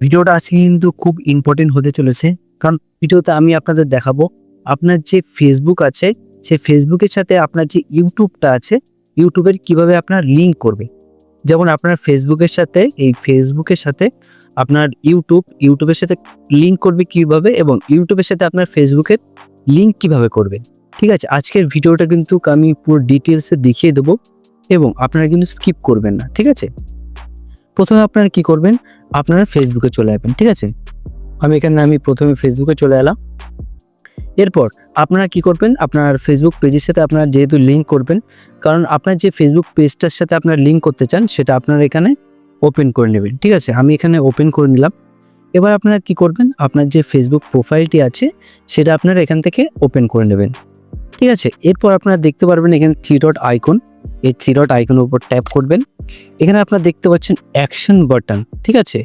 ভিডিওটা আজকে কিন্তু খুব ইম্পর্টেন্ট হতে চলেছে। কারণ ভিডিওতে আমি আপনাদের দেখাবো, আপনার যে ফেসবুক আছে, সেই ফেসবুকের সাথে আপনার যে ইউটিউবটা আছে, ইউটিউবের কীভাবে আপনার লিঙ্ক করবে। যেমন আপনার ফেসবুকের সাথে, এই ফেসবুকের সাথে আপনার ইউটিউব, ইউটিউবের সাথে লিঙ্ক করবে কীভাবে এবং ইউটিউবের সাথে আপনার ফেসবুকের লিঙ্ক কীভাবে করবে। ঠিক আছে, আজকের ভিডিওটা কিন্তু আমি পুরো ডিটেলসে দেখিয়ে দেবো এবং আপনারা কিন্তু স্কিপ করবেন না। ঠিক আছে? প্রথমে আপনারা কি করবেন? আপনারা ফেসবুকে চলে আসবেন, ঠিক আছে? আমি এখানে, আমি প্রথমে ফেসবুকে চলে এলাম। এরপর আপনারা কি করবেন? আপনার ফেসবুক পেজের সাথে আপনার যেহেতু লিঙ্ক করবেন, কারণ আপনার যে ফেসবুক পেজটার সাথে আপনার লিঙ্ক করতে চান, সেটা আপনারা এখানে ওপেন করে নেবেন, ঠিক আছে? আমি এখানে ওপেন করে নিলাম। এবার আপনারা কি করবেন? আপনার যে ফেসবুক প্রোফাইলটি আছে, সেটা আপনারা এখান থেকে ওপেন করে নেবেন। ঠিক আছে? এরপর আপনারা দেখতে পারবেন এখানে থ্রি ডট আইকন এই থ্রি ডট আইকনের উপর ট্যাপ করবেন। এখানে আপনারা দেখতে পাচ্ছেন অ্যাকশন বাটন ঠিক আছে?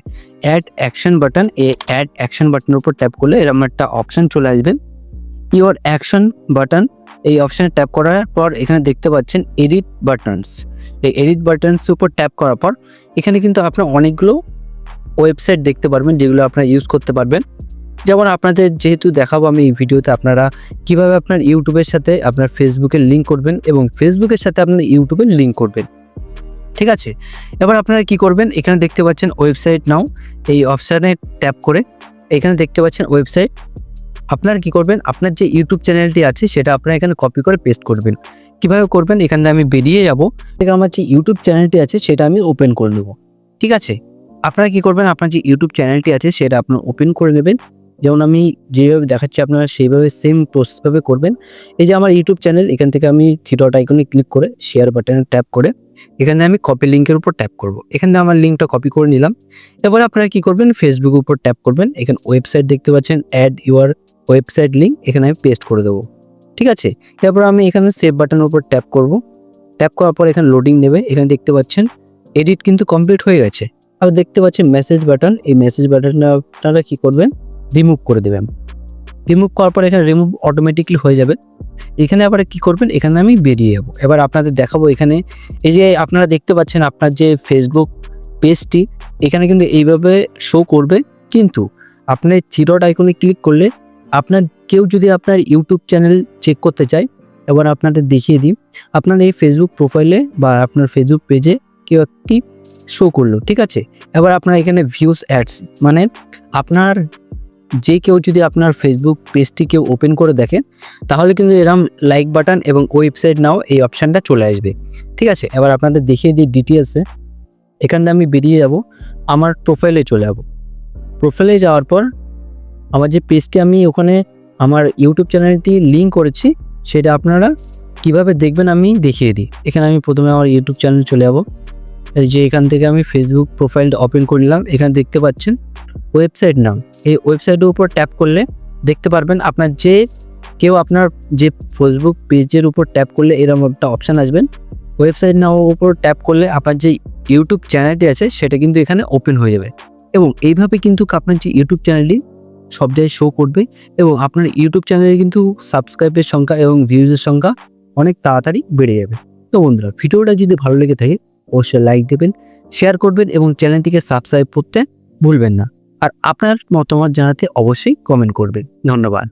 অ্যাড অ্যাকশন বাটন এই অ্যাড অ্যাকশন বাটনের উপর ট্যাপ করলে এরকম একটা অপশন চলে আসবে। ইওর অ্যাকশন বাটন এই অপশানে ট্যাপ করার পর এখানে দেখতে পাচ্ছেন এডিট বাটনস এই এডিট বাটনস উপর ট্যাপ করার পর এখানে কিন্তু আপনার অনেকগুলো ওয়েবসাইট দেখতে পারবেন যেগুলো আপনারা ইউজ করতে পারবেন। যেমন আপনাদের যেহেতু দেখাবো আমি এই ভিডিওতে আপনারা কীভাবে আপনার ইউটিউবের সাথে আপনার ফেসবুকের লিঙ্ক করবেন এবং ফেসবুকের সাথে আপনার ইউটিউবের লিঙ্ক করবেন। ঠিক আছে? এবার আপনারা কি করবেন? এখানে দেখতে পাচ্ছেন ওয়েবসাইট নাও এই অপশানে ট্যাপ করে এখানে দেখতে পাচ্ছেন ওয়েবসাইট আপনারা কি করবেন? আপনার যে ইউটিউব চ্যানেলটি আছে সেটা আপনারা এখানে কপি করে পেস্ট করবেন। কীভাবে করবেন? এখানে আমি বেরিয়ে যাব। আমার যে ইউটিউব চ্যানেলটি আছে সেটা আমি ওপেন করে নেব। ঠিক আছে? আপনারা কি করবেন? আপনার যে ইউটিউব চ্যানেলটি আছে সেটা আপনার ওপেন করে নেবেন। যেমন আমি যেভাবে দেখাচ্ছি, আপনারা সেইভাবে সেম প্রসেসভাবে করবেন। এই যে আমার ইউটিউব চ্যানেল এখান থেকে আমি থ্রি আইকনে ক্লিক করে শেয়ার বাটনে ট্যাপ করে, এখানে আমি কপি লিঙ্কের উপর ট্যাপ করব। এখানে আমার লিঙ্কটা কপি করে নিলাম। এবার আপনারা কি করবেন? ফেসবুকের উপর ট্যাপ করবেন। এখানে ওয়েবসাইট দেখতে পাচ্ছেন অ্যাড ইউর ওয়েবসাইট লিঙ্ক এখানে আমি পেস্ট করে দেবো। ঠিক আছে? এরপর আমি এখানে সেভ বাটনের উপর ট্যাপ করব। ট্যাপ করার পর এখানে লোডিং নেবে। এখানে দেখতে পাচ্ছেন এডিট কিন্তু কমপ্লিট হয়ে গেছে। আর দেখতে পাচ্ছেন মেসেজ বাটন এই মেসেজ বাটনটা আপনারা কী করবেন? রিমুভ করে দেবেন রিমুভ করার পর এখানে রিমুভ অটোমেটিকলি হয়ে যাবে। এখানে আবার কি করবেন? এখানে আমি বেরিয়ে যাব। এবার আপনাদের দেখাবো এখানে। এই যে আপনারা দেখতে পাচ্ছেন আপনার যে ফেসবুক পেজটি এখানে কিন্তু এইভাবে শো করবে। কিন্তু আপনার থিরড আইকনে ক্লিক করলে আপনার কেউ যদি আপনার ইউটিউব চ্যানেল চেক করতে চায়, এবার আপনাদের দেখিয়ে দিই। আপনার এই ফেসবুক প্রোফাইলে বা আপনার ফেসবুক পেজে কেউ একটি শো করল, ঠিক আছে? এবার আপনার এখানে ভিউজ অ্যাডস মানে আপনার যে কেউ যদি আপনার ফেসবুক পেজটি কেউ ওপেন করে দেখে, তাহলে কিন্তু এরম লাইক বাটন এবং ওয়েবসাইট নাও এই অপশানটা চলে আসবে। ঠিক আছে? এবার আপনাদের দেখিয়ে দিই ডিটেলসে এখানে আমি বেরিয়ে যাব, আমার প্রোফাইলে চলে যাব। প্রোফাইলে যাওয়ার পর, আমার যে পেজটি আমি ওখানে আমার ইউটিউব চ্যানেলটি লিঙ্ক করেছি, সেটা আপনারা কীভাবে দেখবেন আমি দেখিয়ে দিই। এখানে আমি প্রথমে আমার ইউটিউব চ্যানেল চলে যাব। যে এখান থেকে আমি ফেসবুক প্রোফাইলটা ওপেন করে নিলাম, এখানে দেখতে পাচ্ছেন ওয়েবসাইট নাম। এই ওয়েবসাইটের উপর ট্যাপ করলে দেখতে পারবেন আপনার যে কেউ আপনার যে ফেসবুক পেজের উপর ট্যাপ করলে এরকম একটা অপশান আসবেন ওয়েবসাইট নাও উপর ট্যাপ করলে আপনার যে ইউটিউব চ্যানেলটি আছে, সেটা কিন্তু এখানে ওপেন হয়ে যাবে। এবং এইভাবে কিন্তু আপনার যে ইউটিউব চ্যানেলটি সব জায়গায় শো করবে এবং আপনার ইউটিউব চ্যানেলে কিন্তু সাবস্ক্রাইবের সংখ্যা এবং ভিউজের সংখ্যা অনেক তাড়াতাড়ি বেড়ে যাবে। তো বন্ধুরা, ভিডিওটা যদি ভালো লেগে থাকে অবশ্যই লাইক দেবেন শেয়ার করবেন এবং চ্যানেলটিকে সাবস্ক্রাইব করতে ভুলবেন না। আর আপনার মতামত জানাতে অবশ্যই কমেন্ট করবেন। ধন্যবাদ।